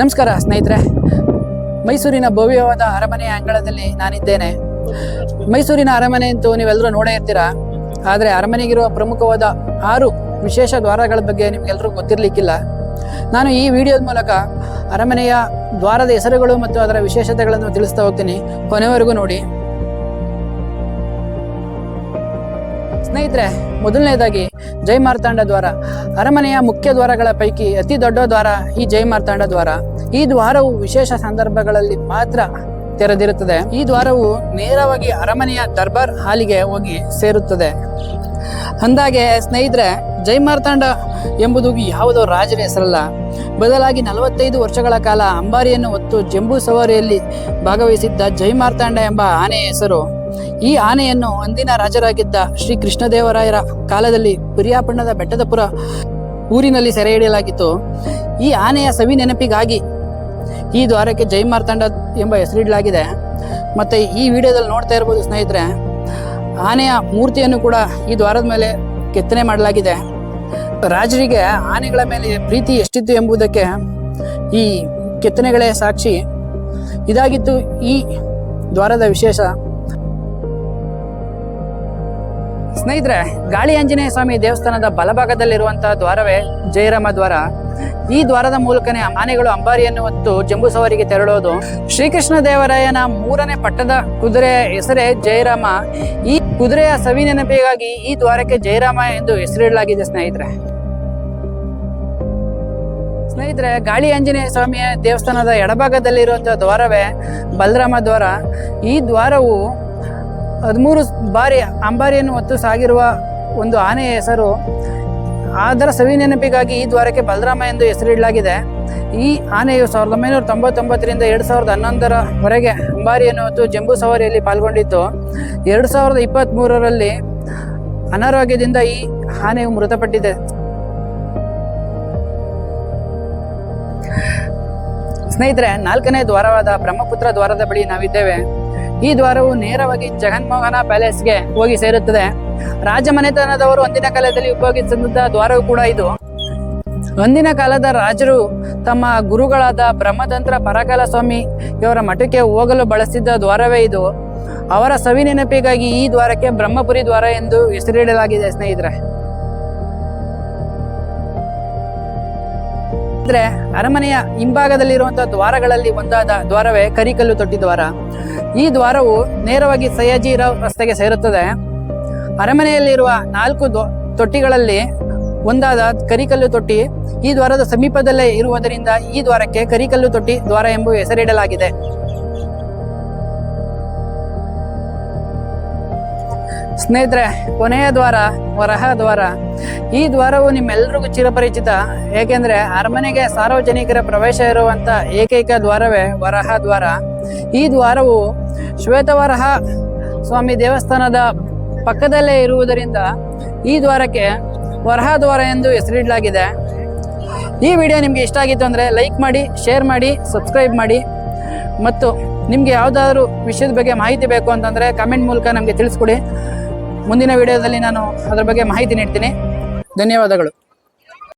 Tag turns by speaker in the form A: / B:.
A: ನಮಸ್ಕಾರ, ಸ್ನೇಹಿತರೆ. ಮೈಸೂರಿನ ಭವ್ಯವಾದ ಅರಮನೆಯ ಅಂಗಳದಲ್ಲಿ ನಾನಿದ್ದೇನೆ. ಮೈಸೂರಿನ ಅರಮನೆ ಅಂತೂ ನೀವೆಲ್ಲರೂ ನೋಡೇ ಇರ್ತೀರಾ? ಆದರೆ ಅರಮನೆಗಿರುವ ಪ್ರಮುಖವಾದ ಆರು ವಿಶೇಷ ದ್ವಾರಗಳ ಬಗ್ಗೆ ನಿಮಗೆಲ್ಲರೂ ಗೊತ್ತಿರಲಿಕ್ಕಿಲ್ಲ. ನಾನು ಈ ವಿಡಿಯೋದ ಮೂಲಕ ಅರಮನೆಯ ದ್ವಾರದ ಹೆಸರುಗಳು ಮತ್ತು ಅದರ ವಿಶೇಷತೆಗಳನ್ನು ತಿಳಿಸ್ತಾ ಹೋಗ್ತೀನಿ. ಕೊನೆವರೆಗೂ ನೋಡಿ. ಸ್ನೇಹಿತರೆ, ಮೊದಲನೇದಾಗಿ ಜೈ ಮಾರ್ತಾಂಡ ದ್ವಾರ. ಅರಮನೆಯ ಮುಖ್ಯ ದ್ವಾರಗಳ ಪೈಕಿ ಅತಿ ದೊಡ್ಡ ದ್ವಾರ ಈ ಜೈ ಮಾರ್ತಾಂಡ ದ್ವಾರ. ಈ ದ್ವಾರವು ವಿಶೇಷ ಸಂದರ್ಭಗಳಲ್ಲಿ ಮಾತ್ರ ತೆರೆದಿರುತ್ತದೆ. ಈ ದ್ವಾರವು ನೇರವಾಗಿ ಅರಮನೆಯ ದರ್ಬಾರ್ ಹಾಲಿಗೆ ಹೋಗಿ ಸೇರುತ್ತದೆ. ಅಂದಾಗೆ ಸ್ನೇಹಿತರೆ ಜೈ ಮಾರ್ತಾಂಡ ಎಂಬುದು ಯಾವುದೋ ರಾಜರ ಹೆಸರಲ್ಲ. ಬದಲಾಗಿ ನಲವತ್ತೈದು ವರ್ಷಗಳ ಕಾಲ ಅಂಬಾರಿಯನ್ನು ಹೊತ್ತು ಜಂಬೂ ಸವಾರಿಯಲ್ಲಿ ಭಾಗವಹಿಸಿದ್ದ ಜೈ ಮಾರ್ತಾಂಡ ಎಂಬ ಆನೆಯ ಹೆಸರು. ಈ ಆನೆಯನ್ನು ಅಂದಿನ ರಾಜರಾಗಿದ್ದ ಶ್ರೀ ಕೃಷ್ಣದೇವರಾಯರ ಕಾಲದಲ್ಲಿ ಪಿರಿಯಾಪಣ್ಣದ ಬೆಟ್ಟದಪುರ ಊರಿನಲ್ಲಿ ಸೆರೆ ಹಿಡಿಯಲಾಗಿತ್ತು. ಈ ಆನೆಯ ಸವಿ ನೆನಪಿಗಾಗಿ ಈ ದ್ವಾರಕ್ಕೆ ಜೈ ಮಾರ್ತಾಂಡ ಎಂಬ ಹೆಸರಿಡಲಾಗಿದೆ ಮತ್ತು ಈ ವಿಡಿಯೋದಲ್ಲಿ ನೋಡ್ತಾ ಇರ್ಬೋದು ಸ್ನೇಹಿತರೆ, ಆನೆಯ ಮೂರ್ತಿಯನ್ನು ಕೂಡ ಈ ದ್ವಾರದ ಮೇಲೆ ಕೆತ್ತನೆ ಮಾಡಲಾಗಿದೆ. ರಾಜರಿಗೆ ಆನೆಗಳ ಮೇಲೆ ಪ್ರೀತಿ ಎಷ್ಟಿತ್ತು ಎಂಬುದಕ್ಕೆ ಈ ಕೆತ್ತನೆಗಳೇ ಸಾಕ್ಷಿ. ಇದಾಗಿತ್ತು ಈ ದ್ವಾರದ ವಿಶೇಷ. ಸ್ನೇಹಿತರೆ, ಗಾಳಿ ಆಂಜನೇಯ ಸ್ವಾಮಿ ದೇವಸ್ಥಾನದ ಬಲಭಾಗದಲ್ಲಿರುವಂತಹ ದ್ವಾರವೇ ಜಯರಾಮ ದ್ವಾರ. ಈ ದ್ವಾರದ ಮೂಲಕನೇ ಆನೆಗಳು ಅಂಬಾರಿಯನ್ನು ಹೊತ್ತು ಜಂಬೂ ಸವಾರಿಗೆ ತೆರಳೋದು. ಶ್ರೀಕೃಷ್ಣ ದೇವರಾಯನ ಮೂರನೇ ಪಟ್ಟದ ಕುದುರೆ ಹೆಸರೇ ಜಯರಾಮ. ಈ ಕುದುರೆಯ ಸವಿ ನೆನಪಿಗಾಗಿ ಈ ದ್ವಾರಕ್ಕೆ ಜಯರಾಮ ಎಂದು ಹೆಸರಿಡಲಾಗಿದೆ ಸ್ನೇಹಿತರೆ. ಸ್ನೇಹಿತರೆ, ಗಾಳಿ ಆಂಜನೇಯ ಸ್ವಾಮಿಯ ದೇವಸ್ಥಾನದ ಎಡಭಾಗದಲ್ಲಿರುವಂತಹ ದ್ವಾರವೇ ಬಲರಾಮ ದ್ವಾರ. ಈ ದ್ವಾರವು ಹದಿಮೂರು ಬಾರಿ ಅಂಬಾರಿಯನ್ನು ಹೊತ್ತು ಸಾಗಿರುವ ಒಂದು ಆನೆಯ ಹೆಸರು ಅದರ ಸವಿ ನೆನಪಿಗಾಗಿ ಈ ದ್ವಾರಕ್ಕೆ ಬಲರಾಮ ಎಂದು ಹೆಸರಿಡಲಾಗಿದೆ. ಈ ಆನೆಯು ಸಾವಿರದ ಒಂಬೈನೂರ ತೊಂಬತ್ತೊಂಬತ್ತರಿಂದ ಎರಡು ಸಾವಿರದ ಹನ್ನೊಂದರವರೆಗೆ ಅಂಬಾರಿಯನ್ನು ಹೊತ್ತು ಜಂಬೂ ಸವಾರಿಯಲ್ಲಿ ಪಾಲ್ಗೊಂಡಿತ್ತು. ಎರಡು ಸಾವಿರದ ಇಪ್ಪತ್ತ್ಮೂರರಲ್ಲಿ ಅನಾರೋಗ್ಯದಿಂದ ಈ ಆನೆಯು ಮೃತಪಟ್ಟಿದೆ. ಸ್ನೇಹಿತರೆ, ನಾಲ್ಕನೇ ದ್ವಾರವಾದ ಬ್ರಹ್ಮಪುತ್ರ ದ್ವಾರದ ಬಳಿ ನಾವಿದ್ದೇವೆ. ಈ ದ್ವಾರವು ನೇರವಾಗಿ ಜಗನ್ಮೋಹನ ಪ್ಯಾಲೇಸ್ಗೆ ಹೋಗಿ ಸೇರುತ್ತದೆ. ರಾಜಮನೆತನದವರು ಅಂದಿನ ಕಾಲದಲ್ಲಿ ಉಪಯೋಗಿಸಿದ ದ್ವಾರವು ಕೂಡ ಇದು. ಅಂದಿನ ಕಾಲದ ರಾಜರು ತಮ್ಮ ಗುರುಗಳಾದ ಬ್ರಹ್ಮತಂತ್ರ ಪರಕಾಲ ಸ್ವಾಮಿ ಇವರ ಮಠಕ್ಕೆ ಹೋಗಲು ಬಳಸಿದ್ದ ದ್ವಾರವೇ ಇದು. ಅವರ ಸವಿ ನೆನಪಿಗಾಗಿ ಈ ದ್ವಾರಕ್ಕೆ ಬ್ರಹ್ಮಪುರಿ ದ್ವಾರ ಎಂದು ಹೆಸರಿಡಲಾಗಿದೆ ಸ್ನೇಹಿತರೆ. ಅಂದ್ರೆ ಅರಮನೆಯ ಹಿಂಭಾಗದಲ್ಲಿರುವಂತಹ ದ್ವಾರಗಳಲ್ಲಿ ಒಂದಾದ ದ್ವಾರವೇ ಕರಿಕಲ್ಲು ತೊಟ್ಟಿ ದ್ವಾರ. ಈ ದ್ವಾರವು ನೇರವಾಗಿ ಸಯ್ಯಾಜಿರಾವ್ ರಸ್ತೆಗೆ ಸೇರುತ್ತದೆ. ಅರಮನೆಯಲ್ಲಿರುವ ನಾಲ್ಕು ತೊಟ್ಟಿಗಳಲ್ಲಿ ಒಂದಾದ ಕರಿಕಲ್ಲು ತೊಟ್ಟಿ ಈ ದ್ವಾರದ ಸಮೀಪದಲ್ಲೇ ಇರುವುದರಿಂದ ಈ ದ್ವಾರಕ್ಕೆ ಕರಿಕಲ್ಲು ತೊಟ್ಟಿ ದ್ವಾರ ಎಂಬ ಹೆಸರಿಡಲಾಗಿದೆ. ಸ್ನೇಹಿತರೆ, ಕೊನೆಯ ದ್ವಾರ, ವರಹ ದ್ವಾರ ಈ ದ್ವಾರವು ನಿಮ್ಮೆಲ್ಲರಿಗೂ ಚಿರಪರಿಚಿತ. ಏಕೆಂದರೆ ಅರಮನೆಗೆ ಸಾರ್ವಜನಿಕರ ಪ್ರವೇಶ ಇರುವಂತ ಏಕೈಕ ದ್ವಾರವೇ ವರಹ ದ್ವಾರ. ಈ ದ್ವಾರವು ಶ್ವೇತವರಹ ಸ್ವಾಮಿ ದೇವಸ್ಥಾನದ ಪಕ್ಕದಲ್ಲೇ ಇರುವುದರಿಂದ ಈ ದ್ವಾರಕ್ಕೆ ವರಹ ದ್ವಾರ ಎಂದು ಹೆಸರಿಡಲಾಗಿದೆ. ಈ ವಿಡಿಯೋ ನಿಮಗೆ ಇಷ್ಟ ಆಗಿತ್ತು ಅಂದರೆ ಲೈಕ್ ಮಾಡಿ, ಶೇರ್ ಮಾಡಿ, ಸಬ್ಸ್ಕ್ರೈಬ್ ಮಾಡಿ. ಮತ್ತು ನಿಮಗೆ ಯಾವುದಾದ್ರೂ ವಿಷಯದ ಬಗ್ಗೆ ಮಾಹಿತಿ ಬೇಕು ಅಂತಂದರೆ ಕಮೆಂಟ್ ಮೂಲಕ ನಮಗೆ ತಿಳಿಸ್ಕೊಡಿ. ಮುಂದಿನ ವಿಡಿಯೋದಲ್ಲಿ ನಾನು ಅದರ ಬಗ್ಗೆ ಮಾಹಿತಿ ನೀಡ್ತೀನಿ. ಧನ್ಯವಾದಗಳು.